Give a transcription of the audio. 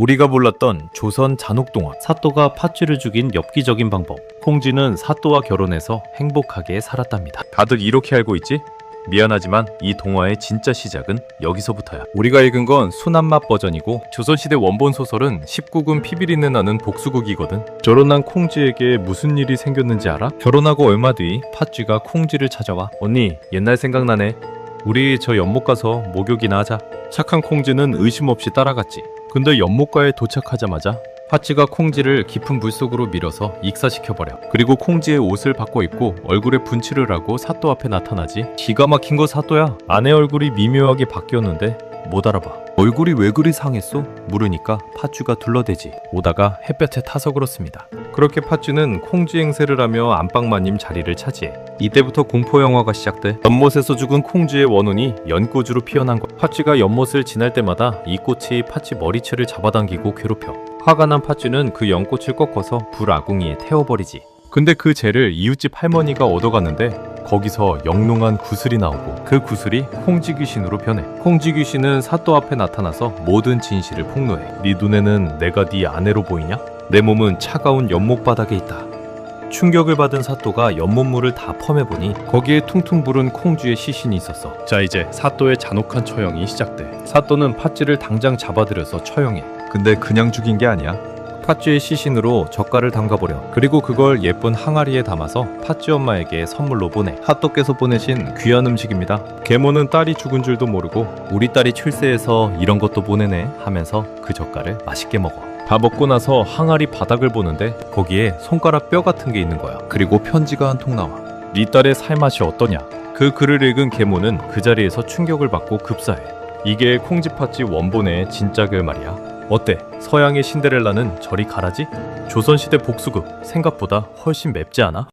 우리가 몰랐던 조선 잔혹동화 사또가 팥쥐를 죽인 엽기적인 방법. 콩쥐는 사또와 결혼해서 행복하게 살았답니다. 다들 이렇게 알고 있지? 미안하지만 이 동화의 진짜 시작은 여기서부터야. 우리가 읽은 건 순한맛 버전이고 조선시대 원본 소설은 19금 피비린내 나는 복수극이거든. 결혼한 콩쥐에게 무슨 일이 생겼는지 알아? 결혼하고 얼마 뒤 팥쥐가 콩쥐를 찾아와. 언니, 옛날 생각나네. 우리 저 연못 가서 목욕이나 하자. 착한 콩쥐는 의심 없이 따라갔지. 근데 연못가에 도착하자마자 팥쥐가 콩쥐를 깊은 물속으로 밀어서 익사시켜버려. 그리고 콩쥐의 옷을 바꿔 입고 얼굴에 분칠을 하고 사또 앞에 나타나지. 기가 막힌 거 사또야. 아내 얼굴이 미묘하게 바뀌었는데 못 알아봐. 얼굴이 왜 그리 상했어? 물으니까 팥쥐가 둘러대지. 오다가 햇볕에 타서 그렇습니다. 그렇게 팥쥐는 콩쥐 행세를 하며 안방마님 자리를 차지해. 이때부터 공포 영화가 시작돼. 연못에서 죽은 콩쥐의 원혼이 연꽃으로 피어난 것. 팥쥐가 연못을 지날 때마다 이 꽃이 팥쥐 머리채를 잡아당기고 괴롭혀. 화가 난 팥쥐는 그 연꽃을 꺾어서 불 아궁이에 태워버리지. 근데 그 재를 이웃집 할머니가 얻어갔는데 거기서 영롱한 구슬이 나오고 그 구슬이 콩쥐 귀신으로 변해. 콩쥐 귀신은 사또 앞에 나타나서 모든 진실을 폭로해. 네 눈에는 내가 네 아내로 보이냐? 내 몸은 차가운 연못 바닥에 있다. 충격을 받은 사또가 연못물을 다 펌해보니 거기에 퉁퉁 부른 콩쥐의 시신이 있었어. 자 이제 사또의 잔혹한 처형이 시작돼. 사또는 팥쥐를 당장 잡아들여서 처형해. 근데 그냥 죽인 게 아니야. 팥쥐의 시신으로 젓갈을 담가버려. 그리고 그걸 예쁜 항아리에 담아서 팥쥐 엄마에게 선물로 보내. 핫도께서 보내신 귀한 음식입니다. 계모는 딸이 죽은 줄도 모르고 우리 딸이 출세해서 이런 것도 보내네 하면서 그 젓갈을 맛있게 먹어. 다 먹고 나서 항아리 바닥을 보는데 거기에 손가락 뼈 같은 게 있는 거야. 그리고 편지가 한 통 나와. 네 딸의 살맛이 어떠냐? 그 글을 읽은 계모는 그 자리에서 충격을 받고 급사해. 이게 콩쥐팥쥐 원본의 진짜 글 말이야. 어때? 서양의 신데렐라는 저리 가라지? 조선시대 복수극 생각보다 훨씬 맵지 않아?